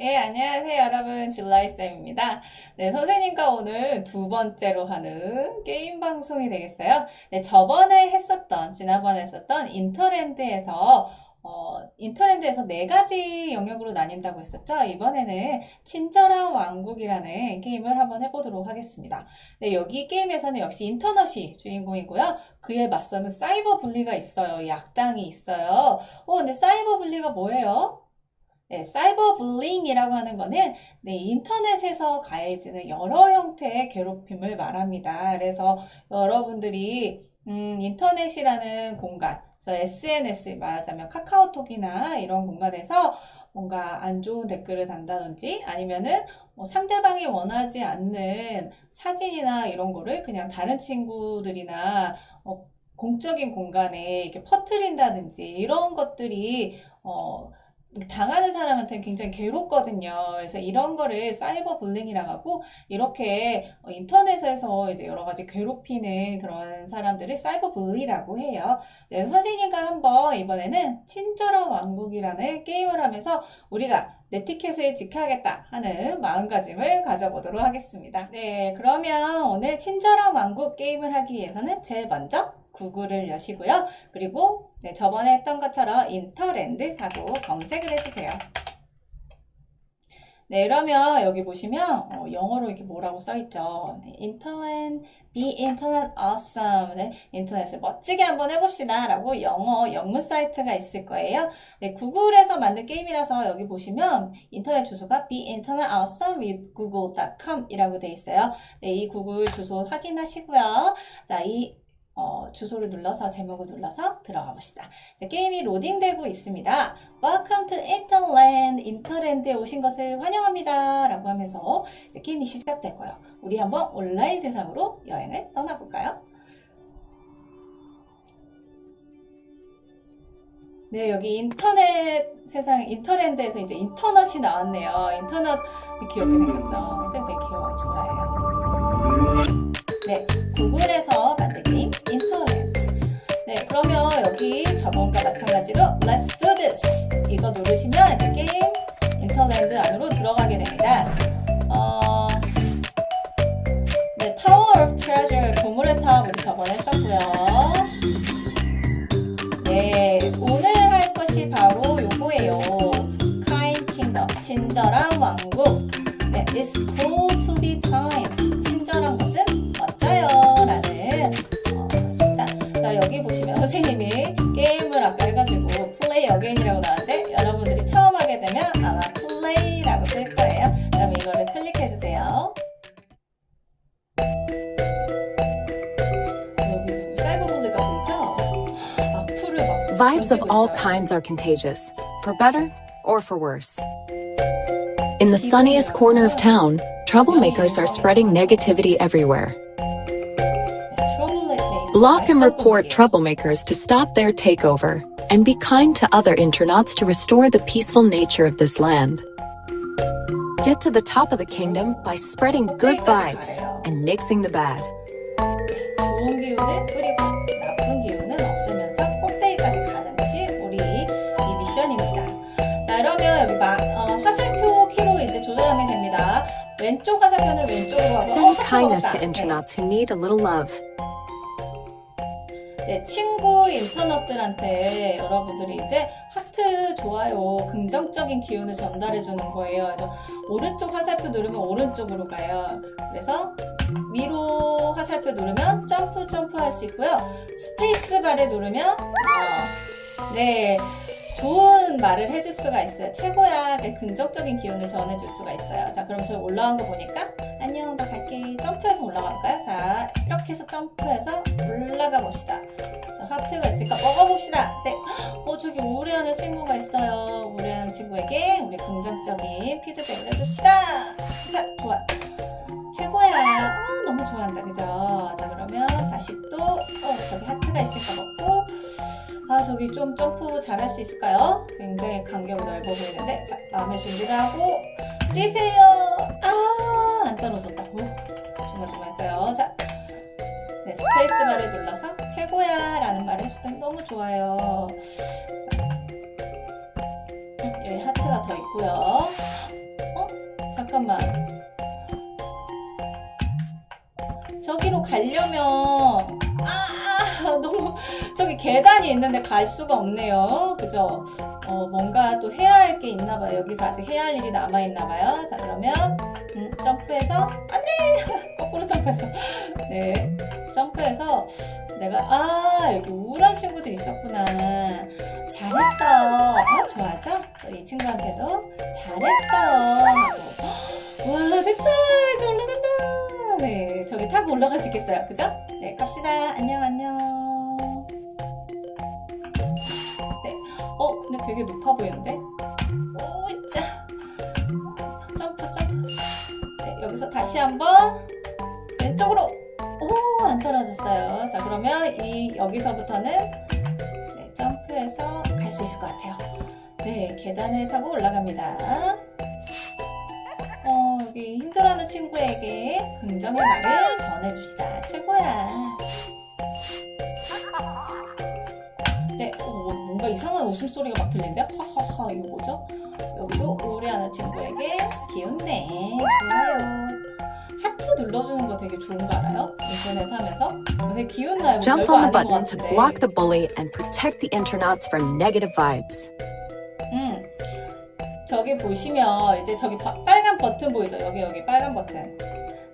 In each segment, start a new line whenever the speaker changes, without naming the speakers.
네, 안녕하세요, 여러분. 줄라이쌤입니다. 네, 선생님과 오늘 두 번째로 하는 게임 방송이 되겠어요. 네, 저번에 했었던, 지난번에 했었던 인터랜드에서, 어, 인터랜드에서 네 가지 영역으로 나뉜다고 했었죠. 이번에는 친절한 왕국이라는 게임을 한번 해보도록 하겠습니다. 네, 여기 게임에서는 역시 인터넷이 주인공이고요. 그에 맞서는 사이버 분리가 있어요. 약당이 있어요. 어, 근데 사이버 분리가 뭐예요? 네, 사이버 불링이라고 하는 거는 네, 인터넷에서 가해지는 여러 형태의 괴롭힘을 말합니다. 그래서 여러분들이 음, 인터넷이라는 공간, 그래서 SNS 말하자면 카카오톡이나 이런 공간에서 뭔가 안 좋은 댓글을 단다든지 아니면은 뭐 상대방이 원하지 않는 사진이나 이런 거를 그냥 다른 친구들이나 어, 공적인 공간에 이렇게 퍼뜨린다든지 이런 것들이 어, 당하는 사람한테는 굉장히 괴롭거든요. 그래서 이런 거를 사이버 불링이라고 하고, 이렇게 어, 인터넷에서 이제 여러 가지 괴롭히는 그런 사람들을 사이버 불리라고 해요. 선생님과 한번 이번에는 친절한 왕국이라는 게임을 하면서 우리가 네티켓을 지켜야겠다 하는 마음가짐을 가져보도록 하겠습니다. 네, 그러면 오늘 친절한 왕국 게임을 하기 위해서는 제일 먼저 구글을 여시고요. 그리고 네, 저번에 했던 것처럼 인터랜드 하고 검색을 해주세요. 네, 이러면 여기 보시면 어, 영어로 이렇게 뭐라고 써있죠. 네, 인터넷, be internet awesome. 네, 인터넷을 멋지게 한번 해봅시다. 라고 영어 영문 사이트가 있을 거예요. 네, 구글에서 만든 게임이라서 여기 보시면 인터넷 주소가 be internet awesome with google.com 이라고 돼 있어요. 네, 이 구글 주소 확인하시고요. 자, 이 어, 주소를 눌러서 제목을 눌러서 들어가 봅시다. 이제 게임이 로딩되고 있습니다. Welcome to Interland. 인터랜드에 오신 것을 환영합니다. 라고 하면서 이제 게임이 시작될 거예요. 우리 한번 온라인 세상으로 여행을 떠나볼까요? 네, 여기 인터넷 세상, 인터랜드에서 이제 인터넷이 나왔네요. 인터넷 귀엽게 생겼죠? 쌤 되게 귀여워, 좋아해요. 네, 구글에서 여기 저번과 마찬가지로 Let's do this 이거 누르시면 이제 게임 인터랜드 안으로 들어가게 됩니다. 어, 네, Tower of Treasure 보물의 탑 우리 저번에 했었고요.
emotions are contagious, for better or for worse. In the sunniest corner of town, troublemakers are spreading negativity everywhere. Block and report troublemakers to stop their takeover and be kind to other internauts to restore the peaceful nature of this land. Get to the top of the kingdom by spreading good vibes and nixing the bad.
왼쪽 화살표는 왼쪽으로 하고
Send
어,
kindness to internauts who need a little love.
네, 친구 인터넷들한테 여러분들이 이제 하트, 좋아요, 긍정적인 기운을 전달해 주는 거예요. 그래서 오른쪽 화살표 누르면 오른쪽으로 가요. 그래서 위로 화살표 누르면 점프, 점프 할 수 있고요. 스페이스 바를 누르면, 어, 네, 좋은 말을 해줄 수가 있어요. 최고야. 네, 긍정적인 기운을 전해줄 수가 있어요. 자, 그럼 저 올라간 거 보니까, 안녕, 나 갈게. 점프해서 올라가 볼까요? 자, 이렇게 해서 점프해서 올라가 봅시다. 자, 하트가 있으니까 먹어봅시다. 네. 어, 저기 우울해하는 친구가 있어요. 우울해하는 친구에게 우리 긍정적인 피드백을 해줍시다. 자, 좋아요. 최고야. 어, 너무 좋아한다. 그죠? 자, 그러면 다시 또, 어, 저기 하트가 있으니까 먹고, 아, 저기 좀 점프 잘 할 수 있을까요? 굉장히 간격이 넓어 보이는데. 자, 다음에 준비를 하고, 뛰세요. 아, 안 떨어졌다. 오, 조마조마 했어요. 자, 네, 스페이스 바를 눌러서 최고야 라는 말을 해줄 때 너무 좋아요. 자, 음, 여기 하트가 더 있고요. 잠깐만. 저기로 가려면 아 너무 저기 계단이 있는데 갈 수가 없네요. 그죠? 어 뭔가 또 해야 할 게 있나 봐요. 여기서 아직 해야 할 일이 남아 있나 봐요. 자 그러면 음, 점프해서 안돼 거꾸로 점프했어. 네 점프해서 내가 아 여기 우울한 친구들 있었구나. 잘했어. 아 좋아져? 또이 친구한테도 잘했어. 와 됐다. 타고 올라갈 수 있겠어요. 그죠? 네 갑시다. 안녕 안녕. 네. 어 근데 되게 높아 보이는데? 오자 점프 점프. 네 여기서 다시 한번 왼쪽으로. 오, 안 떨어졌어요. 자, 그러면 이 여기서부터는 네, 점프해서 갈 수 있을 것 같아요. 네, 계단을 타고 올라갑니다. 어, 여기 힘들어하는 친구에게 긍정의 말을 전해줍시다. 최고야. 네, 어, 뭐- 뭔가 이상한 웃음소리가 막 들리는데? 하하하, 이거 뭐죠? 여기도 우울해하는 친구에게 기운내. 좋아요. 하트 눌러주는 거 되게 좋은 거 알아요? 인터넷 하면서? 어, 되게 기운 나요.
Jump
별거
on the
아닌 것
button to
같은데.
block the bully and protect the internauts from negative vibes.
음, 저기 보시면 이제 저기 바- 빨간 버튼 보이죠? 여기 여기 빨간 버튼.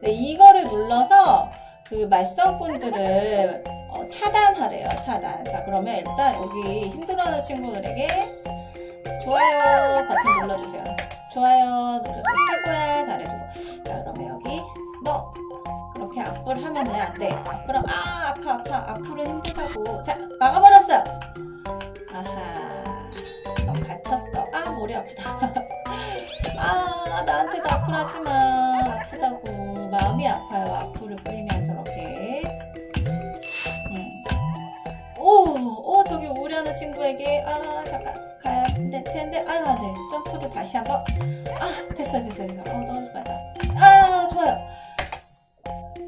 네, 이거를 눌러서 그 말썽꾼들을 어, 차단하래요. 차단. 자, 그러면 일단 여기 힘들어하는 친구들에게 좋아요 버튼 눌러주세요. 좋아요 눌러주고 최고야 잘해주고. 자, 그러면 여기 너 그렇게 악플 하면은 안 돼. 악플은 아 아파 아파 악플은 힘들다고. 자 막아버렸어요. 아하. 너 갇혔어. 아, 머리 아프다. 아, 나한테도 아프라지 마. 아프다고. 마음이 아파요. 악플을 뿌리면 저렇게. 음. 오, 오, 저기 우울해하는 친구에게, 아, 잠깐, 가야 될 텐데, 아유, 안 돼. 점프를 다시 한 번. 아, 됐어, 됐어, 됐어. 어, 떨어지 말다. 아, 좋아요.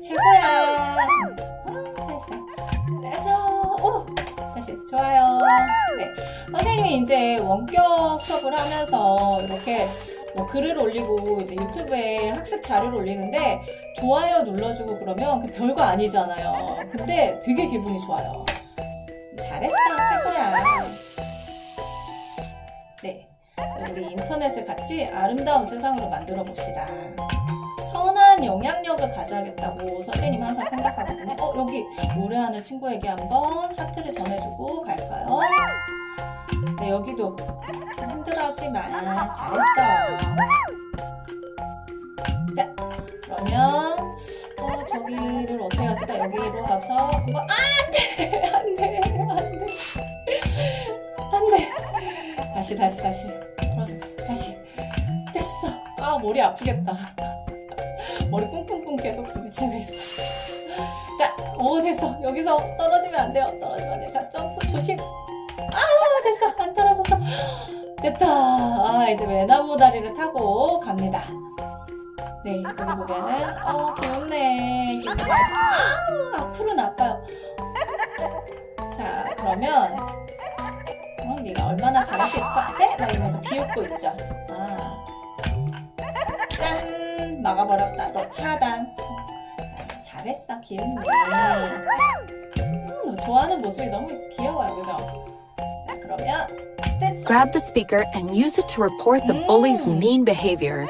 최고야. 좋아요. 네. 선생님이 이제 원격 수업을 하면서 이렇게 뭐 글을 올리고 이제 유튜브에 학습 자료를 올리는데 좋아요 눌러주고 그러면 그 별거 아니잖아요. 근데 되게 기분이 좋아요. 잘했어, 최고야. 네. 우리 인터넷을 같이 아름다운 세상으로 만들어 봅시다. 선한 영향력을 가져야겠다고 선생님 항상 생각하거든요. 어, 여기 노래하는 친구에게 한번 하트를 전해주고 갈까요? 네, 여기도 힘들어하지 마. 잘했어. 자, 그러면 어, 저기를 어떻게 갔을까? 여기로 가서 한번 아, 안 돼! 안 돼! 안 돼! 안 돼! 다시, 다시, 다시. 다시. 됐어. 아, 머리 아프겠다. 머리 뿡뿡뿡 계속 부딪히고 있어. 자, 오, 됐어. 여기서 떨어지면 안 돼요. 떨어지면 안 돼. 자, 점프 조심. 아, 됐어. 안 떨어졌어. 됐다. 아, 이제 외나무 다리를 타고 갑니다. 네, 여기 보면은, 어, 귀엽네. 아, 앞으로는 아파요. 자, 그러면, 어, 네가 얼마나 잘할 수 있을 것 같아? 막 이러면서 비웃고 있죠. 아. 짠! 막아버렸다. 너 차단. 자, 잘했어. 귀엽네. 음, 좋아하는 모습이 너무 귀여워요. 그죠? 자, 그러면, 됐어.
Grab the speaker and use it to report the bully's
Mm.
mean behavior.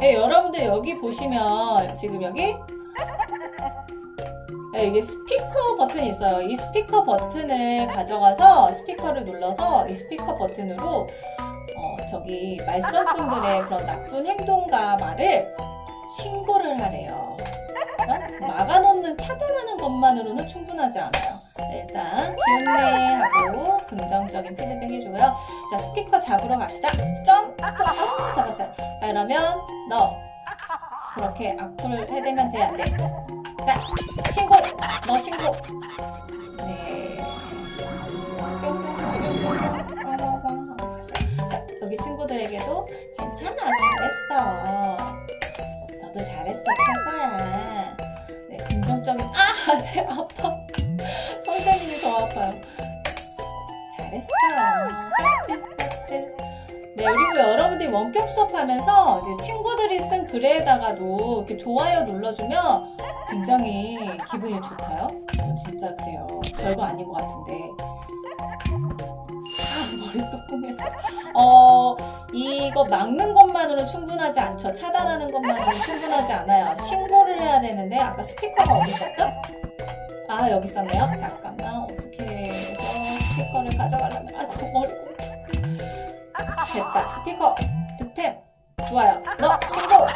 네, 여러분들 여기 보시면 지금 여기 네, 이게 스피커 버튼이 있어요. 이 스피커 버튼을 가져가서 스피커를 눌러서 이 스피커 버튼으로 어, 저기 말썽꾼들의 그런 나쁜 행동과 말을 신고를 하래요. 그죠? 막아놓는 차단하는 것만으로는 충분하지 않아요. 네, 일단 귀엽네 하고 긍정적인 피드백 해주고요. 자 스피커 잡으러 갑시다. 점프. 아 잡았어요. 자 그러면 너 그렇게 악플을 해대면 돼 안 돼? 자 신고 너 신고 네 친구들에게도 괜찮아 잘했어. 너도 잘했어 최고야. 네 긍정적인 아네 아파. 선생님이 더 아파요. 잘했어. 하트 하트. 네 그리고 여러분들이 원격 수업하면서 친구들이 쓴 글에다가도 이렇게 좋아요 눌러주면 굉장히 기분이 좋다요. 어, 진짜 그래요. 별거 아닌 것 같은데. 또 꽁했어. 어, 이거 막는 것만으로 충분하지 않죠. 차단하는 것만으로 충분하지 않아요. 신고를 해야 되는데, 아까 스피커가 어디 있었죠? 아, 여기 있었네요. 잠깐만, 어떻게 해서 스피커를 가져가려면, 아이고, 머리 꽁. 됐다. 스피커 득템. 좋아요. 너 신고.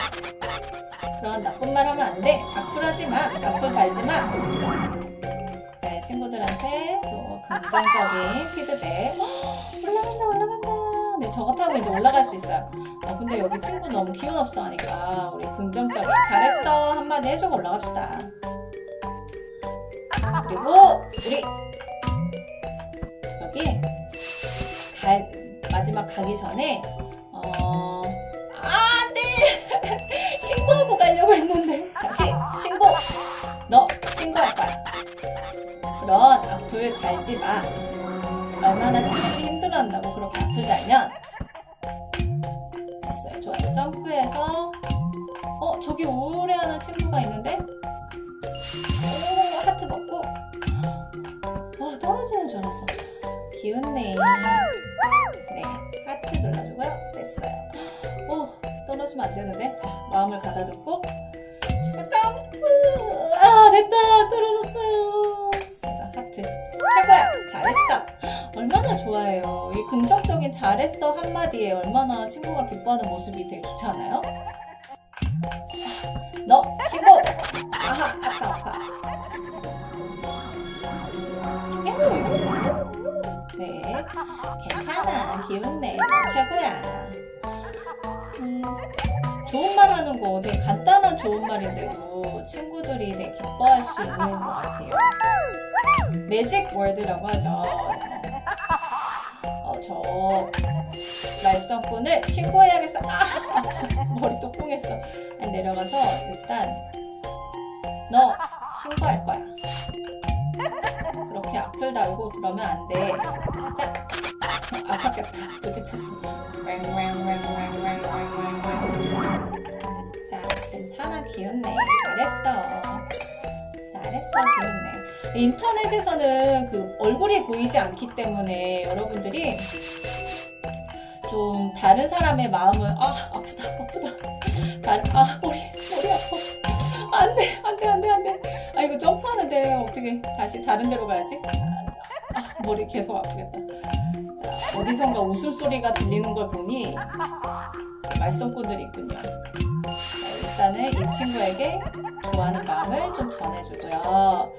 그런 나쁜 말 하면 안 돼. 악플 하지 마. 악플 달지 마. 네, 친구들한테 또 긍정적인 피드백. 헉, 올라간다, 올라간다. 네, 저거 타고 이제 올라갈 수 있어요. 어, 근데 여기 친구 너무 기운 없어 하니까 우리 긍정적인 잘했어 한마디 해주고 올라갑시다. 그리고 우리 저기 갈 마지막 가기 전에 어 아, 네. 신고하고 가려고 했는데 다시 신고. 너 신고할 거야. 그런 악플 달지 마. 얼마나 친구들이 힘들어한다고 그렇게 달면 됐어요. 좋아요. 점프해서 어 저기 우울해하는 친구가 있는데 오 하트 먹고 어 떨어지는 줄 알았어. 기운내. 네, 하트 눌러주고요. 됐어요. 오, 떨어지면 안 되는데. 자, 마음을 가다듬고. 점프! 아, 됐다! 떨어졌어요. 하트. 최고야! 잘했어! 얼마나 좋아해요. 이 긍정적인 잘했어 한마디에 얼마나 친구가 기뻐하는 모습이 되게 좋지 않아요? 너, 신고! 아하, 아파, 아파. 네. 괜찮아. 너 최고야. 음, 좋은 말 하는 거 되게 간단한 좋은 말인데도 친구들이 되게 기뻐할 수 있는 것 같아요. 매직 월드라고 하죠. 어, 저 말썽꾼을 신고해야겠어. 아! 머리 또 뽕했어. 내려가서 일단 너 신고할 거야. 그렇게 악플 달고 그러면 안 돼. 자, 아팠겠다. 부딪혔어. 자, 괜찮아. 기운내. 잘했어. 잘했어. 기운내. 인터넷에서는 그 얼굴이 보이지 않기 때문에 여러분들이 좀 다른 사람의 마음을 아 아프다 아프다. 다른 아 머리 머리 아파. 안돼 안돼 안돼 안돼. 아 이거 점프하는데 어떻게 다시 다른 데로 가야지? 아 머리 계속 아프겠다. 자 어디선가 웃음소리가 들리는 걸 보니 말썽꾼들이 있군요 자, 일단은 이 친구에게 좋아하는 마음을 좀 전해주고요.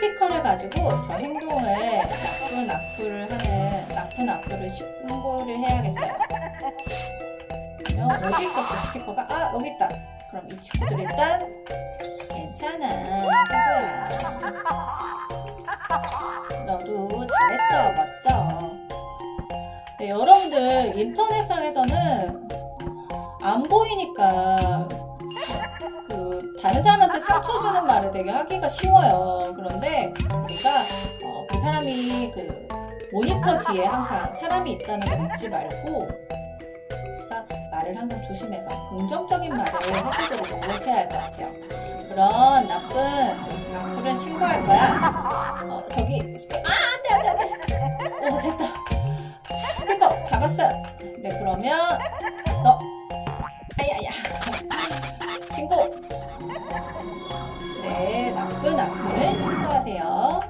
스피커를 가지고 저 행동을 나쁜 악플을 하는 나쁜 악플을 신고를 해야겠어요. 그러면 있었어 스피커가? 아 여기 있다. 그럼 이 친구들 일단 괜찮아. 최고야 너도 잘했어 멋져. 네 여러분들 인터넷상에서는 안 보이니까 그 다른 사람한테 상처 주는 말을 되게 하기가 쉬워요 그런데 우리가 어, 그 사람이 그 모니터 뒤에 항상 사람이 있다는 걸 잊지 말고 우리가 말을 항상 조심해서 긍정적인 말을 해주도록 노력해야 할 것 같아요. 그런 나쁜 악플은 신고할 거야. 어, 저기 스피... 아 안돼 안돼 안돼. 오 됐다. 스피커 잡았어요. 네 그러면 너 아야야 신고. 네 나쁜 악플은 신고하세요.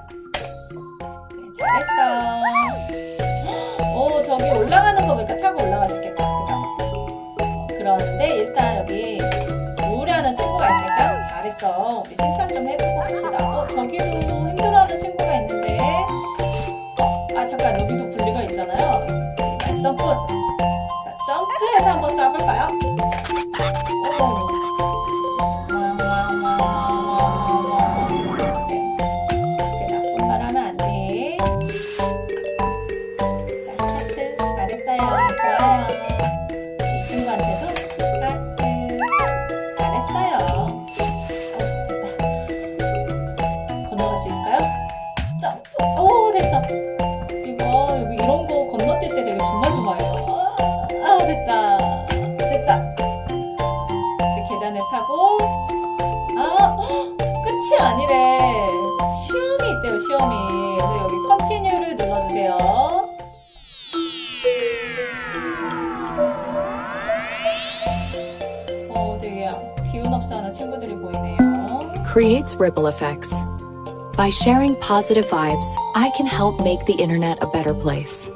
네, 잘했어. 오 저기 올라가는 거 보니까 타고 올라갈 수 있겠다. 그죠? 어, 그런데 일단 여기 우울해하는 친구가 있으니까 잘했어. 우리 칭찬 좀 해주고 봅시다. 어 저기도 힘들어하는 친구가 있는데 어, 아 잠깐 여기도 분리가 있잖아요. 말썽꾼. 자 점프해서 한번 쏴볼까요? 오. 시험이. 그래서 여기 컨티뉴를 눌러주세요. 어, 되게 기운 없어 하는 친구들이 보이네요.
Creates ripple effects. By sharing positive vibes, I can help make the internet a better place.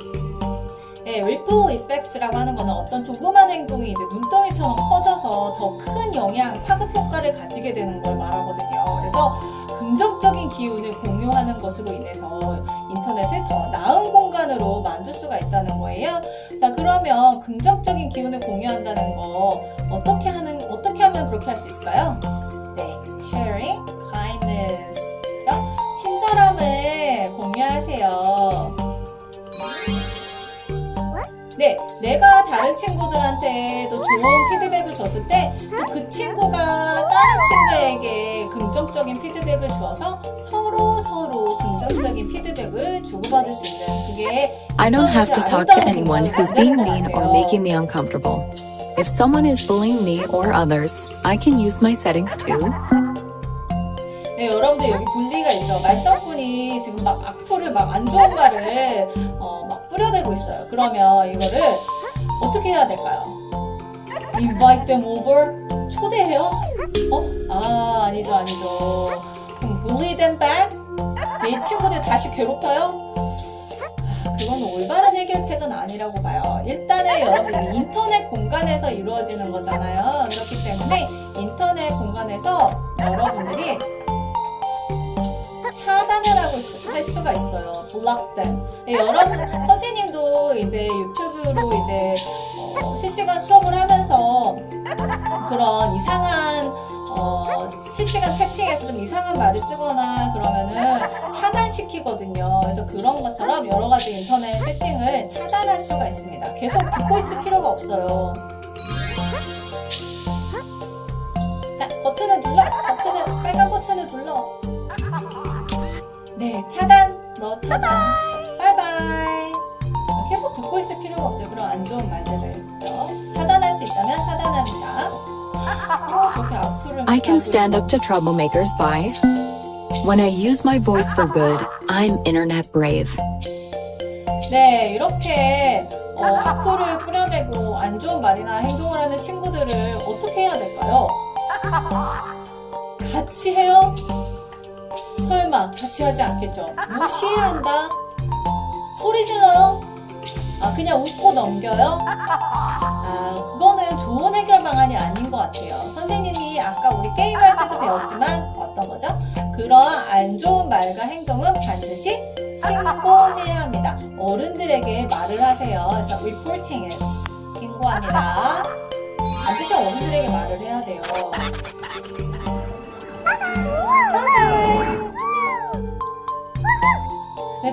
네, ripple effects라고 하는 거는 어떤 조그만 행동이 이제 눈덩이처럼 커져서 더 큰 영향, 파급 효과를 가지게 되는 걸 말하거든요. 그래서 긍정적인 기운을 공유하는 것으로 인해서 인터넷을 더 나은 공간으로 만들 수가 있다는 거예요. 자, 그러면 긍정적인 기운을 공유한다는 거 어떻게 하는 어떻게 하면 그렇게 할 수 있을까요? 네, sharing kindness. 그죠? 친절함을 공유하세요. 내가 다른 친구들한테 또 좋은 피드백을 줬을 때또그 친구가 다른 친구에게 긍정적인 피드백을 주어서 서로 서로 긍정적인 피드백을 주고받을 수 있는 그게
I don't have to talk to anyone who's being mean or making me uncomfortable. If someone is bullying me or others, I can use my settings too.
네, 여러분들 여기 분리가 있죠. 말썽꾼이 지금 막 악플을 막 안 좋은 말을 어, 막 뿌려대고 있어요. 그러면 이거를 어떻게 해야 될까요? Invite them over? 초대해요? 어? 아, 아니죠, 아니죠. bully them back? 이 친구들 다시 괴롭혀요? 아, 그건 올바른 해결책은 아니라고 봐요. 일단은 여러분들이 인터넷 공간에서 이루어지는 거잖아요. 그렇기 때문에 인터넷 공간에서 여러분들이 차단을 하고 있- 할 수가 있어요. them. 네, 여러분 선생님도 이제 유튜브로 이제 어, 실시간 수업을 하면서 그런 이상한 어, 실시간 채팅에서 좀 이상한 말을 쓰거나 그러면은 차단시키거든요. 그래서 그런 것처럼 여러 가지 인터넷 세팅을 차단할 수가 있습니다. 계속 듣고 있을 필요가 없어요. 네, 차단. 너 차단. 바이바이. 계속 듣고 있을 필요가 없어요. 그런 안 좋은 말들을. 그죠? 차단할 수 있다면 차단합니다. 어, 저렇게 악플을
I can stand up to troublemakers by when I use my voice for good, I'm internet brave.
네, 이렇게 어, 악플을 뿌려대고 안 좋은 말이나 행동을 하는 친구들을 어떻게 해야 될까요? 같이 해요? 설마 같이 하지 않겠죠? 무시한다? 소리 질러요? 아, 그냥 웃고 넘겨요? 아, 그거는 좋은 해결 방안이 아닌 것 같아요. 선생님이 아까 우리 게임할 때도 배웠지만 어떤 거죠? 그런 안 좋은 말과 행동은 반드시 신고해야 합니다. 어른들에게 말을 하세요. 그래서 reporting it. 신고합니다. 반드시 어른들에게 말을 해야 돼요.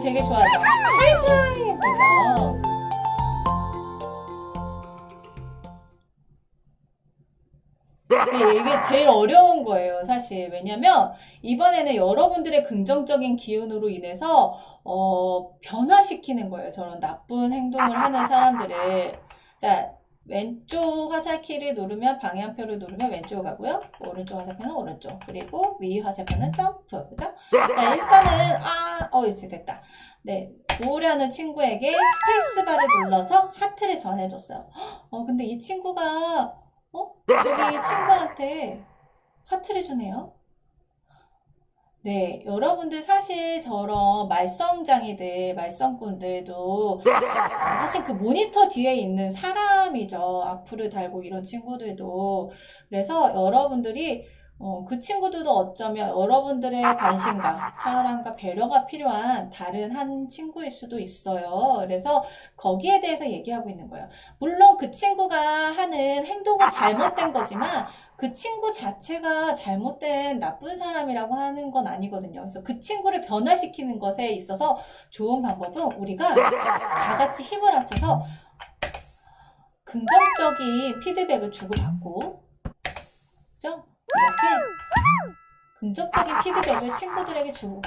되게 좋아하죠. 하이파이! 그죠? 네, 이게 제일 어려운 거예요, 사실. 왜냐면, 이번에는 여러분들의 긍정적인 기운으로 인해서, 어, 변화시키는 거예요. 저런 나쁜 행동을 하는 사람들을. 자, 왼쪽 화살키를 누르면, 방향표를 누르면 왼쪽 가고요. 오른쪽 화살표는 오른쪽. 그리고 위 화살표는 점프. 그죠? 자, 일단은, 아, 어, 이제 됐다. 네. 우울해하는 친구에게 스페이스바를 눌러서 하트를 전해줬어요. 어, 근데 이 친구가, 어? 저기 친구한테 하트를 주네요. 네, 여러분들 사실 저런 말썽장이들, 말썽꾼들도 사실 그 모니터 뒤에 있는 사람이죠. 악플을 달고 이런 친구들도. 그래서 여러분들이 어, 그 친구들도 어쩌면 여러분들의 관심과 사랑과 배려가 필요한 다른 한 친구일 수도 있어요. 그래서 거기에 대해서 얘기하고 있는 거예요. 물론 그 친구가 하는 행동은 잘못된 거지만 그 친구 자체가 잘못된 나쁜 사람이라고 하는 건 아니거든요. 그래서 그 친구를 변화시키는 것에 있어서 좋은 방법은 우리가 다 같이 힘을 합쳐서 긍정적인 피드백을 주고받고, 그죠? 이렇게 긍정적인 피드백을 친구들에게 주고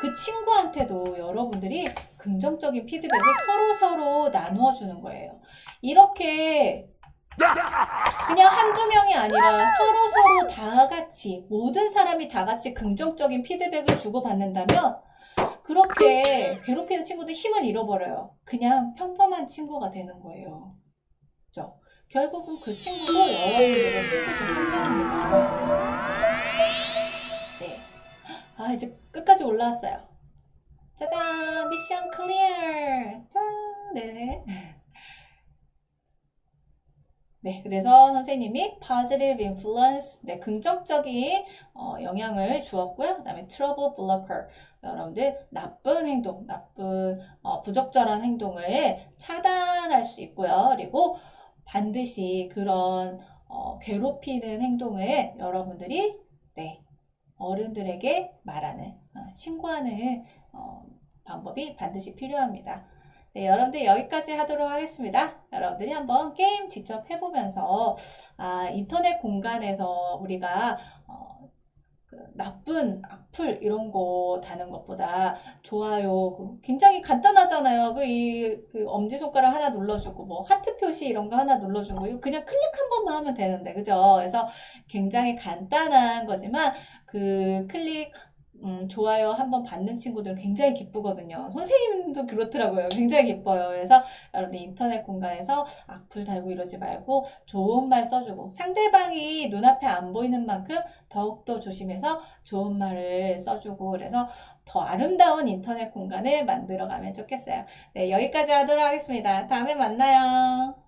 그 친구한테도 여러분들이 긍정적인 피드백을 서로 서로 나누어 주는 거예요. 이렇게 그냥 한두 명이 아니라 서로 서로 다 같이 모든 사람이 다 같이 긍정적인 피드백을 주고 받는다면 그렇게 괴롭히는 친구들 힘을 잃어버려요. 그냥 평범한 친구가 되는 거예요. 그죠? 결국은 그 친구도 여러분들의 친구 중 한 명입니다. 네. 아, 이제 끝까지 올라왔어요. 짜잔! 미션 클리어! 짠! 네. 네, 그래서 선생님이 positive influence, 네, 긍정적인 어, 영향을 주었고요. 그 다음에 trouble blocker, 여러분들 나쁜 행동, 나쁜 어, 부적절한 행동을 차단할 수 있고요. 그리고 반드시 그런 어, 괴롭히는 행동을 여러분들이 네, 어른들에게 말하는, 어, 신고하는 어, 방법이 반드시 필요합니다. 네, 여러분들 여기까지 하도록 하겠습니다. 여러분들이 한번 게임 직접 해보면서, 아, 인터넷 공간에서 우리가, 어, 그 나쁜 악플 이런 거 다는 것보다 좋아요, 그 굉장히 간단하잖아요. 그, 이, 그 엄지손가락 하나 눌러주고, 뭐, 하트 표시 이런 거 하나 눌러주고, 이거 그냥 클릭 한 번만 하면 되는데, 그죠? 그래서 굉장히 간단한 거지만, 그 클릭 음, 좋아요 한번 받는 친구들은 굉장히 기쁘거든요. 선생님도 그렇더라고요. 굉장히 기뻐요. 그래서 여러분들 인터넷 공간에서 악플 달고 이러지 말고 좋은 말 써주고 상대방이 눈앞에 안 보이는 만큼 더욱더 조심해서 좋은 말을 써주고 그래서 더 아름다운 인터넷 공간을 만들어 가면 좋겠어요. 네, 여기까지 하도록 하겠습니다. 다음에 만나요.